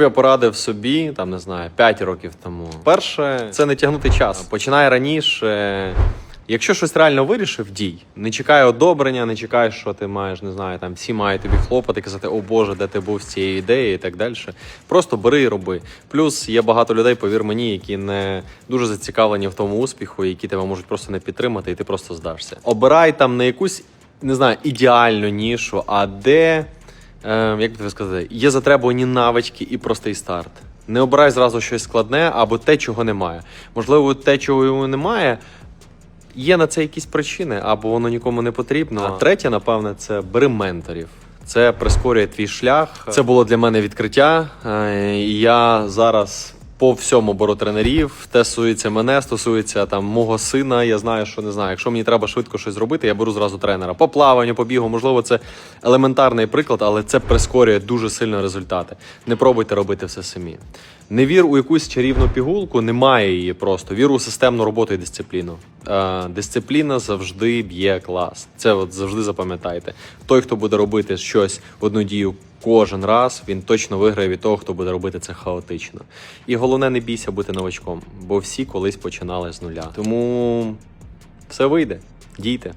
Я порадив собі, там не знаю, 5 років тому. Перше, це не тягнути час. Починай раніше. Якщо щось реально вирішив, дій. Не чекай одобрення, не чекай, що ти маєш, не знаю, там всі мають тобі хлопати, казати, о Боже, де ти був з цією ідеєю і так далі. Просто бери і роби. Плюс є багато людей, повір мені, які не дуже зацікавлені в тому успіху, які тебе можуть просто не підтримати, і ти просто здашся. Обирай там не якусь, не знаю, ідеальну нішу, а де. Е, як тебе сказати, є затребувані навички і простий старт. Не обирай зразу щось складне або те, чого немає. Можливо, те, чого йому немає, є на це якісь причини, або воно нікому не потрібно. А третє, напевне, це бери менторів. Це прискорює твій шлях. Це було для мене відкриття. Е, і Я зараз по всьому беру тренерів. Те стосується мене, стосується там мого сина. Я знаю, що не знаю. Якщо мені треба швидко щось зробити, я беру зразу тренера. По плаванню, по бігу, можливо, це елементарний приклад, але це прискорює дуже сильно результати. Не пробуйте робити все самі. Не вір у якусь чарівну пігулку, немає її просто. Вір у системну роботу і дисципліну. Е, дисципліна завжди б'є клас. Це от завжди запам'ятайте. Той, хто буде робити щось одну дію кожен раз, він точно виграє від того, хто буде робити це хаотично. І головне, не бійся бути новачком, бо всі колись починали з нуля. Тому все вийде. Дійте.